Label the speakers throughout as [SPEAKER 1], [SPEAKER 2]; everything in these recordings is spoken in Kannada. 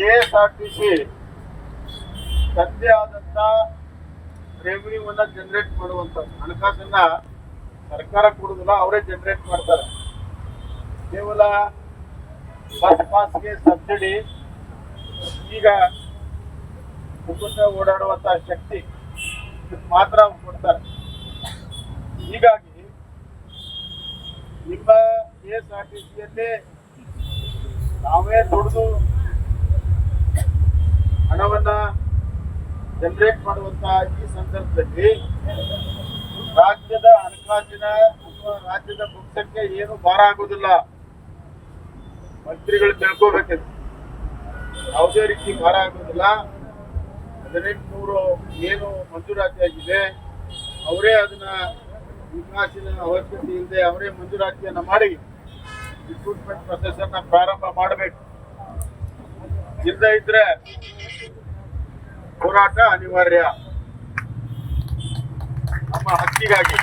[SPEAKER 1] K S R T C ಆದಂತ ರೆವಿನ್ಯೂವನ್ನ ಜನರೇಟ್ ಮಾಡುವಂತ ಹಣಕಾಸನ್ನ ಸರ್ಕಾರ ಕೊಡುದಿಲ್ಲ, ಅವರೇ ಜನರೇಟ್ ಮಾಡ್ತಾರೆ. ಕೇವಲ ಬಸ್ ಪಾಸ್ಗೆ ಸಬ್ಸಿಡಿ, ಈಗ ಕುಟುಂಬ ಓಡಾಡುವಂತ ಶಕ್ತಿ ಮಾತ್ರ ಕೊಡ್ತಾರೆ. ಹೀಗಾಗಿ ನಿಮ್ಮ ಕೆ ಎಸ್ ಆರ್ ಟಿ ಸಿಯಲ್ಲಿ ನಾವೇ ದುಡಿದು ಜನರೇಟ್ ಮಾಡುವಂತಹ ಈ ಸಂದರ್ಭದಲ್ಲಿ ರಾಜ್ಯದ ಹಣಕಾಸಿನ ಅಥವಾ ರಾಜ್ಯದ ಪಕ್ಷಕ್ಕೆ ಏನು ಭಾರ ಆಗೋದಿಲ್ಲ ಮಂತ್ರಿಗಳು ತಿಳ್ಕೋಬೇಕಿದೆ ಯಾವುದೇ ರೀತಿ ಭಾರ ಆಗುದಿಲ್ಲ ಹದಿನೆಂಟುನೂರು ಏನು ಮಂಜೂರಾತಿ ಆಗಿದೆ. ಅವರೇ ಅದನ್ನ ಹಣಕಾಸಿನ ಅವಶ್ಯಕತೆ ಇಲ್ಲದೆ ಅವರೇ ಮಂಜೂರಾತಿಯನ್ನು ಮಾಡಿ ರಿಕ್ರೂಟ್ಮೆಂಟ್ ಪ್ರೊಸೆಸ್ ಅನ್ನ ಪ್ರಾರಂಭ ಮಾಡಬೇಕು. ಇಲ್ಲದೆ ಇದ್ರೆ ಹೋರಾಟ ಅನಿವಾರ್ಯ. ನಮ್ಮ ಹಕ್ಕಿಗಾಗಿ,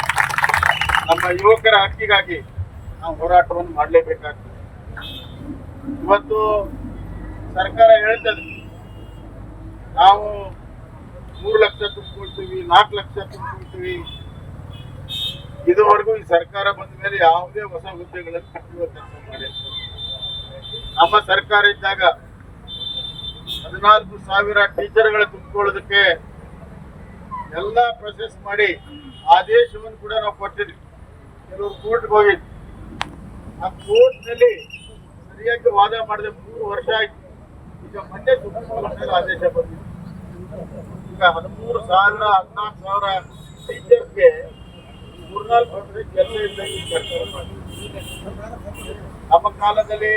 [SPEAKER 1] ನಮ್ಮ ಯುವಕರ ಹಕ್ಕಿಗಾಗಿ ನಾವು ಹೋರಾಟವನ್ನು ಮಾಡಲೇಬೇಕಾಗ್ತದೆ. ಇವತ್ತು ಸರ್ಕಾರ ಹೇಳ್ತದೆ, ನಾವು ಮೂರು ಲಕ್ಷ ತುಂಬಿಕೊಳ್ತೀವಿ, ನಾಲ್ಕು ಲಕ್ಷ ತುಂಬಿಕೊಳ್ತೀವಿ. ಇದುವರೆಗೂ ಈ ಸರ್ಕಾರ ಬಂದ ಮೇಲೆ ಯಾವುದೇ ಹೊಸ ಹುದ್ದೆಗಳನ್ನು ಕಟ್ಟುವ ಕೆಲಸ ಮಾಡಿಲ್ಲ. ನಮ್ಮ ಸರ್ಕಾರ ಇದ್ದಾಗ ಹದಿನಾಲ್ಕು ಸಾವಿರ ಟೀಚರ್ಗಳ ತುಂಬಿಕೊಳ್ಳೋದಕ್ಕೆ ಎಲ್ಲ ಪ್ರೊಸೆಸ್ ಮಾಡಿ ಆದೇಶವನ್ನು ಕೂಡ ನಾವು ಕೊಟ್ಟಿದ್ವಿ. ಕೆಲವರು ಕೋರ್ಟ್ಗೆ ಹೋಗಿದ್ವಿ. ಆ ಕೋರ್ಟ್ನಲ್ಲಿ ಸರಿಯಾಗಿ ವಾದ ಮಾಡಿದೆ ಮೂರು ವರ್ಷ ಆಯ್ತು. ಈಗ ಮೊನ್ನೆ ಸುಪ್ರೀಂ ಆದೇಶ ಬಂದಿದೆ. ಈಗ ಹದಿಮೂರು ಸಾವಿರ, ಹದಿನಾಲ್ಕು ಸಾವಿರ ಟೀಚರ್ಸ್ಗೆ ಮೂರ್ನಾಲ್ಕು ವರ್ಷ ಕೆಲಸ ಇದ್ದಂಗೆ. ನಮ್ಮ ಕಾಲದಲ್ಲಿ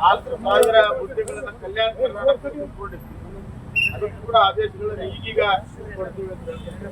[SPEAKER 1] ಸಾವಿರ ಹುದ್ದೆಗಳನ್ನ ಕಲ್ಯಾಣ ಕರ್ನಾಟಕ ಅದು ಕೂಡ ಆದೇಶಗಳನ್ನು ಈಗೀಗ ಕೊಡ್ತೀವಿ ಅಂತ